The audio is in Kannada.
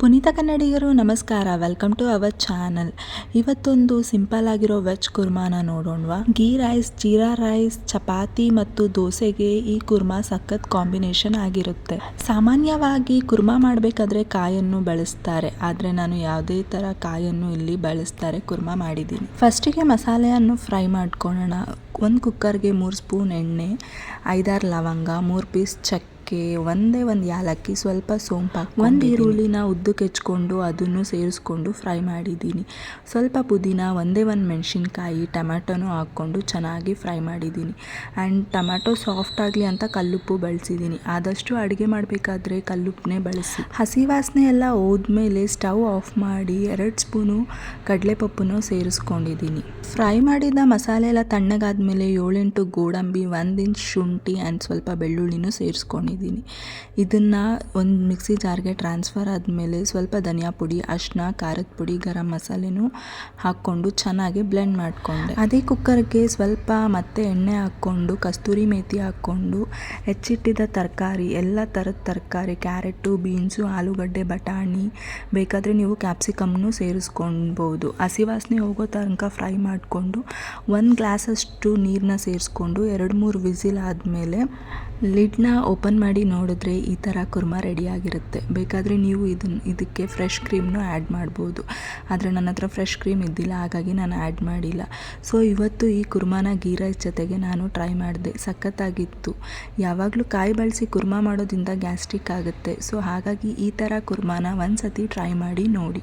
ಪುನೀತ ಕನ್ನಡಿಗರು, ನಮಸ್ಕಾರ. Welcome to our channel. ಇವತ್ತೊಂದು ಸಿಂಪಲ್ ಆಗಿರೋ ವೆಜ್ ಕುರ್ಮಾನ ನೋಡೋಣವಾ? Ghee rice, jeera rice, chapati ಮತ್ತು ದೋಸೆಗೆ ಈ ಕುರ್ಮಾ ಸಖತ್ ಕಾಂಬಿನೇಷನ್ ಆಗಿರುತ್ತೆ. ಸಾಮಾನ್ಯವಾಗಿ ಕುರ್ಮಾ ಮಾಡಬೇಕಾದ್ರೆ ಕಾಯನ್ನು ಬಳಸ್ತಾರೆ. ಆದರೆ ನಾನು ಯಾವುದೇ ಥರ ಕಾಯನ್ನು ಇಲ್ಲಿ ಬಳಸ್ತಾರೆ, ಕುರ್ಮಾ ಮಾಡಿದ್ದೀನಿ. ಫಸ್ಟಿಗೆ ಮಸಾಲೆಯನ್ನು ಫ್ರೈ ಮಾಡ್ಕೊಳ್ಳೋಣ. ಒಂದು ಕುಕ್ಕರ್ಗೆ ಮೂರು ಸ್ಪೂನ್ ಎಣ್ಣೆ, ಐದಾರು ಲವಂಗ, ಮೂರು ಪೀಸ್ ಚಕ್ಕೆ ಒಂದೇ ಒಂದು ಯಾಲಕ್ಕಿ, ಸ್ವಲ್ಪ ಸೋಂಪು ಒಂದು ಈರುಳ್ಳಿನ ಉದ್ದು ಕೆಚ್ಕೊಂಡು ಅದನ್ನು ಸೇರಿಸ್ಕೊಂಡು ಫ್ರೈ ಮಾಡಿದ್ದೀನಿ. ಸ್ವಲ್ಪ ಪುದೀನ, ಒಂದೇ ಒಂದು ಮೆಣಸಿನ್ಕಾಯಿ ಟೊಮ್ಯಾಟೊನೂ ಹಾಕ್ಕೊಂಡು ಚೆನ್ನಾಗಿ ಫ್ರೈ ಮಾಡಿದ್ದೀನಿ. ಆ್ಯಂಡ್ ಟೊಮ್ಯಾಟೊ ಸಾಫ್ಟ್ ಆಗಲಿ ಅಂತ ಕಲ್ಲುಪ್ಪು ಬಳಸಿದ್ದೀನಿ. ಆದಷ್ಟು ಅಡುಗೆ ಮಾಡಬೇಕಾದ್ರೆ ಕಲ್ಲುಪ್ಪನ್ನೇ ಬಳಸಿ. ಹಸಿ ವಾಸನೆ ಎಲ್ಲ ಹೋದ್ಮೇಲೆ ಸ್ಟವ್ ಆಫ್ ಮಾಡಿ ಎರಡು ಸ್ಪೂನು ಕಡಲೆಪಪ್ಪನ್ನು ಸೇರಿಸ್ಕೊಂಡಿದ್ದೀನಿ. ಫ್ರೈ ಮಾಡಿದ ಮಸಾಲೆ ಎಲ್ಲ ತಣ್ಣಗಾದ್ಮೇಲೆ ಏಳೆಂಟು ಗೋಡಂಬಿ, ಒಂದು ಇಂಚ್ ಶುಂಠಿ, ಆ್ಯಂಡ್ ಸ್ವಲ್ಪ ಬೆಳ್ಳುಳ್ಳಿನೂ ಸೇರಿಸ್ಕೊಂಡಿದ್ದೀನಿ. ಇದನ್ನು ಒಂದು ಮಿಕ್ಸಿ ಜಾರ್ಗೆ ಟ್ರಾನ್ಸ್ಫರ್ ಆದಮೇಲೆ ಸ್ವಲ್ಪ ಧನಿಯಾ ಪುಡಿ, ಅರಿಶಿನ, ಖಾರದ ಪುಡಿ, ಗರಂ ಮಸಾಲೆನೂ ಹಾಕ್ಕೊಂಡು ಚೆನ್ನಾಗಿ ಬ್ಲೆಂಡ್ ಮಾಡಿಕೊಂಡೆ. ಅದೇ ಕುಕ್ಕರ್ಗೆ ಸ್ವಲ್ಪ ಮತ್ತೆ ಎಣ್ಣೆ ಹಾಕ್ಕೊಂಡು, ಕಸ್ತೂರಿ ಮೇತಿ ಹಾಕ್ಕೊಂಡು ಹೆಚ್ಚಿಟ್ಟಿದ್ದ ತರಕಾರಿ, ಎಲ್ಲ ಥರದ ತರಕಾರಿ ಕ್ಯಾರೆಟು ಬೀನ್ಸು, ಆಲೂಗಡ್ಡೆ, ಬಟಾಣಿ ಬೇಕಾದರೆ ನೀವು ಕ್ಯಾಪ್ಸಿಕಮ್ನು ಸೇರಿಸ್ಕೊಳ್ಬೋದು ಹಸಿ ವಾಸನೆ ಹೋಗೋ ತನಕ ಫ್ರೈ ಮಾಡಿಕೊಂಡು ಒಂದು ಗ್ಲಾಸಷ್ಟು ನೀರನ್ನ ಸೇರಿಸ್ಕೊಂಡು ಎರಡು ಮೂರು ವಿಸಿಲ್ ಆದಮೇಲೆ ಲಿಡ್ನ ಓಪನ್ ಮಾಡಿ ನೋಡಿದ್ರೆ ಈ ಥರ ಕುರ್ಮಾ ರೆಡಿಯಾಗಿರುತ್ತೆ ಬೇಕಾದರೆ ನೀವು ಇದನ್ನು ಇದಕ್ಕೆ ಫ್ರೆಶ್ ಕ್ರೀಮ್ನು ಆ್ಯಡ್ ಮಾಡ್ಬೋದು. ಆದರೆ ನನ್ನ ಹತ್ರ ಫ್ರೆಶ್ ಕ್ರೀಮ್ ಇದ್ದಿಲ್ಲ, ಹಾಗಾಗಿ ನಾನು ಆ್ಯಡ್ ಮಾಡಿಲ್ಲ. ಸೊ ಇವತ್ತು ಈ ಕುರ್ಮಾನ ಗೀ ಜೊತೆಗೆ ನಾನು ಟ್ರೈ ಮಾಡಿದೆ. ಸಖತ್ತಾಗಿತ್ತು. ಯಾವಾಗಲೂ ಕಾಯಿ ಬಳಸಿ ಕುರ್ಮಾ ಮಾಡೋದ್ರಿಂದ ಗ್ಯಾಸ್ಟ್ರಿಕ್ ಆಗುತ್ತೆ. ಸೊ ಹಾಗಾಗಿ ಈ ಥರ ಕುರ್ಮಾನ ಒಂದು ಸತಿ ಟ್ರೈ ಮಾಡಿ ನೋಡಿ.